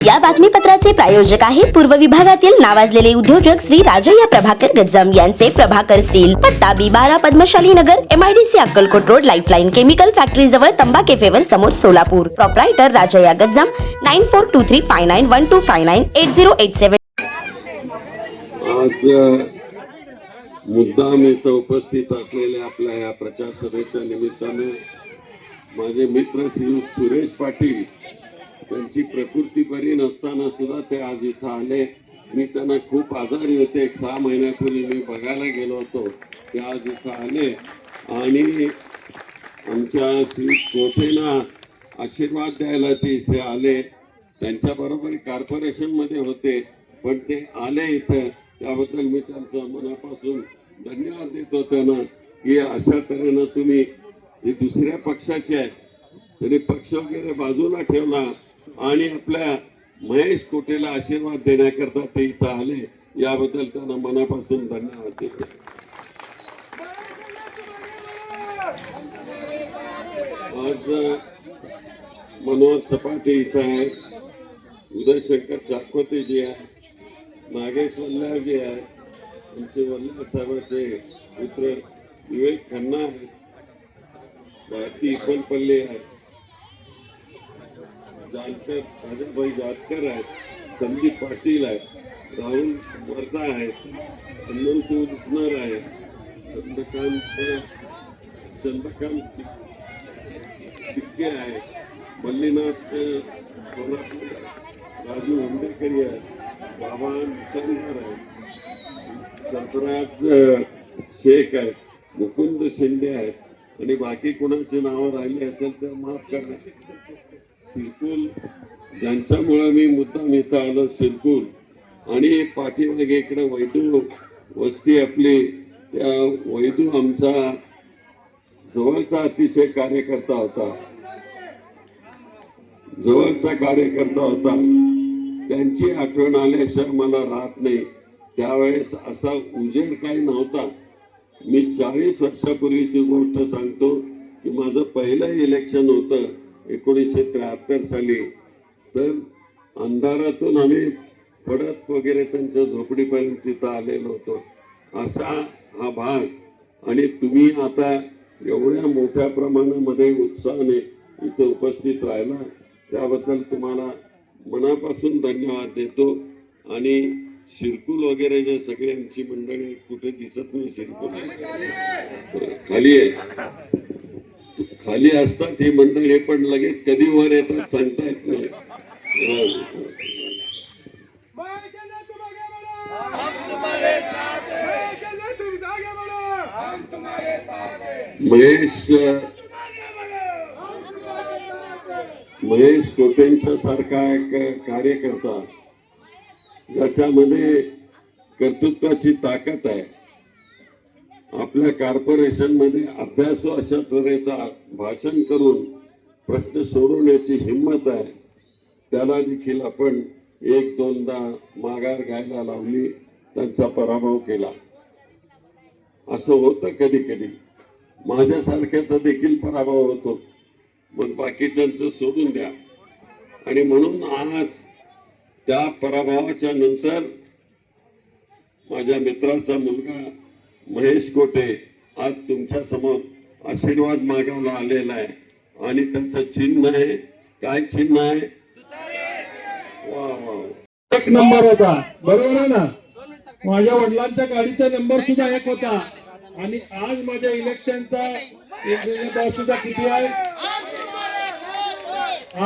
या बातमीपत्राचे प्रायोजक आहे पूर्व विभागातील नावाजलेले उद्योजक श्री राजय्या प्रभाकर गज्जम यांचे प्रभाकर स्टील पत्ता बी बारा Padmashali Nagar MIDC Akkalkot road lifeline chemical factory जवळ तंबा केफेवर समोर Solapur. Proprietor Rajayya Gajjam nine four two three five nine one two five nine eight zero eight seven आज मुद्दाम इथं उपस्थित असलेल्या आपल्या या प्रचार सभेच्या निमित्ताने माझे मित्र श्री सुरेश पाटील त्यांची प्रकृती बरी नसताना सुद्धा ते आज इथं आले. मी त्यांना खूप आजारी होते. एक सहा महिन्यापूर्वी मी बघायला गेलो होतो. ते आज इथं आले. आणि आमच्या श्री कोठेना आशीर्वाद द्यायला ते इथे आले. त्यांच्याबरोबर कॉर्पोरेशनमध्ये होते. पण ते आले इथं. त्याबद्दल मी त्यांचं मनापासून धन्यवाद देतो त्यांना. की अशा तऱ्हेनं तुम्ही हे दुसऱ्या पक्षाचे आहे त्यांनी पक्ष वगैरे बाजूला ठेवला आणि आपल्या महेश कोटेला आशीर्वाद देण्याकरता ते इथं आले. याबद्दल त्यांना मनापासून धन्यवाद देतो. आज मनोहर सपाटे इथं आहे. उदयशंकर चाकोते जी आहे. नागेश वल्लाजी आहे. आमचे वल्लाळ साहेबाचे पुत्र विवेक खन्ना आहे. भारती इपलपल्ले आहे. जानकर राजाभाई जातकर आहेत संदीप पाटील आहे. राहुल वर्धा आहे. हनुमंत उस्नर आहे. चंद्रकांत चंद्रकांत टिक्के आहेत मल्लीनाथ सोलापूर राजू हुंडेकरी आहे. बाबा निचांदर आहेत सरफराज शेख आहे. मुकुंद शिंदे आहेत आणि बाकी कोणाची नावं राहिली असेल तर माफ करा. सिरकुल. ज्यांच्यामुळं मी मुद्दाम इथं आलो सिरकुल. आणि पाठीमागे इकडे वैदू वस्ती आपली. त्या वैदू आमचा जवळचा अतिशय कार्यकर्ता होता. जवळचा कार्यकर्ता होता. त्यांची आठवण आल्याशिवाय मला राहत नाही. त्यावेळेस असा उजेड काही नव्हता. मी चाळीस वर्षापूर्वीची गोष्ट सांगतो की माझं पहिलं इलेक्शन होतं. एकोणीसशे त्र्याहत्तर साली. तर अंधारातून आम्ही पडत वगैरे त्यांच्या झोपडीपर्यंत तिथं आलेलो होतो. असा हा भाग. आणि तुम्ही आता एवढ्या मोठ्या प्रमाणामध्ये उत्साहाने इथं उपस्थित राहिला त्याबद्दल तुम्हाला मनापासून धन्यवाद देतो. आणि शिरकुल वगैरे जे सगळ्यांची मंडळी कुठे दिसत नाही शिरकुल. खाली आहे. खाली असतात ही मंडळी पण लगेच कधी वर येतात सांगता येत नाही. महेश महेश महेश कोटेंच्या सारखा एक कार्यकर्ता ज्याच्यामध्ये कर्तृत्वाची ताकद आहे. आपल्या कॉर्पोरेशनमध्ये अशा तऱ्हेचा भाषण करून प्रश्न सोडवण्याची हिंमत आहे. त्याला देखील आपण एक दोनदा माघार घ्यायला लावली त्यांचा पराभव केला. असं होतं कधी कधी माझ्यासारख्याचा देखील पराभव होतो. मग बाकीच्यांचं सोडून द्या. आणि म्हणून आज त्या पराभवाच्या नंतर माझ्या मित्राचा मुलगा महेश गोटे आज तुमच्यासमोर आशीर्वाद मागायला आलेला आहे. आणि त्यांचं चिन्ह आहे. काय चिन्ह आहे? वा वा एक नंबर होता. बरोबर आहे ना? माझ्या वडिलांच्या गाडीचा नंबर सुद्धा एक होता. आणि आज माझ्या इलेक्शनचा सुद्धा किती आहे?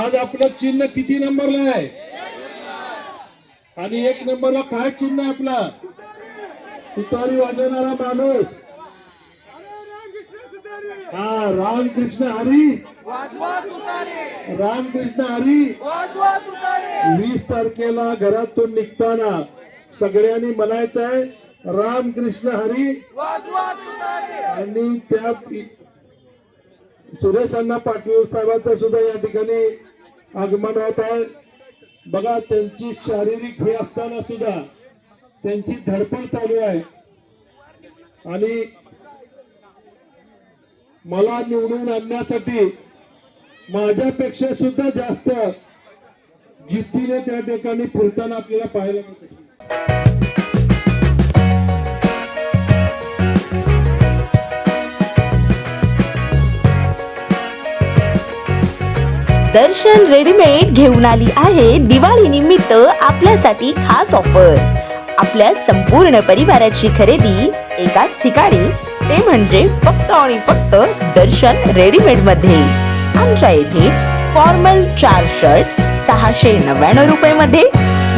आज आपलं चिन्ह किती नंबरला आहे? आणि एक नंबरला काय चिन्ह आहे आपला? तुतारी वाजवणारा माणूस. हा रामकृष्ण हरी. रामकृष्ण हरी. वीस तारखेला घरातून निघताना सगळ्यांनी म्हणायचं आहे रामकृष्ण हरी. आणि त्या सुरेश अण्णा पाटील साहेबांचं सुद्धा या ठिकाणी आगमन होत आहे. बघा त्यांची शारीरिक हे असताना सुद्धा त्यांची धडपड चालू आहे. आणि मला निवडून आणण्यासाठी माझ्यापेक्षा सुद्धा जास्त जिद्दीने त्या ठिकाणी फिरताना आपल्याला पाहायला मिळते. दर्शन रेडीमेड घेऊन आली आहे दिवाळी निमित्त आपल्यासाठी खास ऑफर. आपल्या संपूर्ण परिवाराची खरेदी एकाच ठिकाणी. ते म्हणजे फक्त आणि फक्त दर्शन रेडीमेडमध्ये आमच्या येथे फॉर्मल चार शर्ट सहाशे नव्याण्णव रुपये मध्ये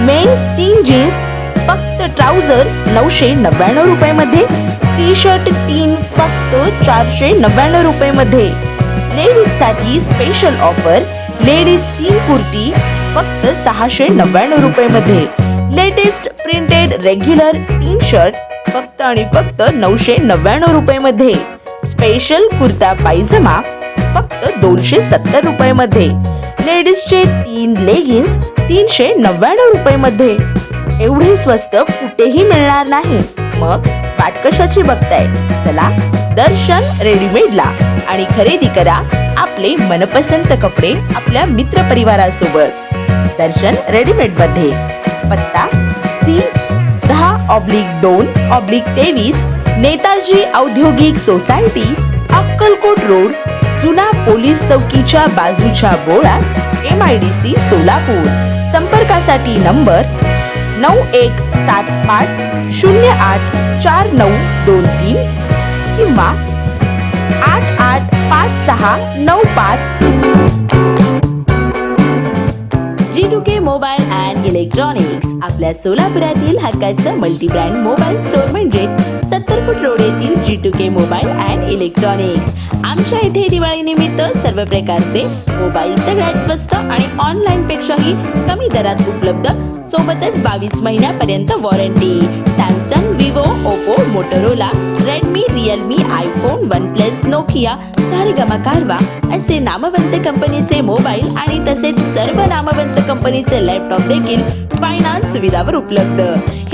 मेन्स तीन जीन्स फक्त ट्राउझर नऊशे नव्याण्णव रुपये मध्ये टी शर्ट तीन फक्त चारशे नव्याण्णव रुपये मध्ये लेडीजसाठी स्पेशल ऑफर लेडीज तीन कुर्ती फक्त सहाशे नव्याण्णव रुपये मध्ये लेटेस्ट प्रिंटेड रेग्युलर तीन शर्ट फक्त आणि फक्त नऊशे नव्याण्णव रुपये मध्ये स्पेशल कुर्ता पायजमा फक्त दोनशे सत्तर रुपये मध्ये लेडीजचे तीन लेगिन्स तीनशे नव्याण्णव रुपये मध्ये एवढे स्वस्त कुठेही मिळणार नाही. मग वाट कशाची बघताय? चला दर्शन रेडीमेडला आणि खरेदी करा आपले मनपसंत कपडे आपल्या मित्र परिवारासोबत. दर्शन रेडीमेडमध्ये पत्ता सी दहा ऑब्लिक दोन ऑब्लिक तेवीस नेताजी औद्योगिक सोसायटी अक्कलकोट रोड जुना पोलीस चौकीच्या बाजूच्या बोळात M I D C Solapur. संपर्कासाठी नंबर नऊ एक सात आठ शून्य आठ चार नऊ दोन तीन किंवा आठ आठ पाच सहा नऊ पाच. आपल्या सोलापुरातील हक्काचं मल्टी ब्रँड मोबाईल स्टोअर म्हणजेच सत्तर रोड येथील G two K mobile and electronics आमच्या इथे दिवाळीनिमित्त सर्व प्रकारचे मोबाईल सगळ्यात स्वस्त आणि ऑनलाईन पेक्षाही कमी दरात उपलब्ध सोबतच बावीस महिन्यापर्यंत warranty Samsung Vivo Oppo Motorola Redmi Realme iPhone one plus Nokia Saregama Carvaan असे नामवंत कंपनीचे मोबाईल आणि तसेच सर्व नामवंत कंपनीचे लॅपटॉप देखील फायनान्स सुविधावर उपलब्ध.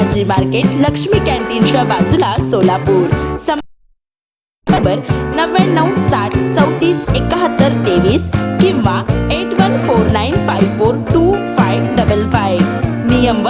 भाजी मार्केट लक्ष्मी कॅन्टीनच्या बाजूला सोलापूर. नंबर नव्याण्णव साठ चौतीस एकाहत्तर तेवीस किंवा eight one four nine five four two five double five नियम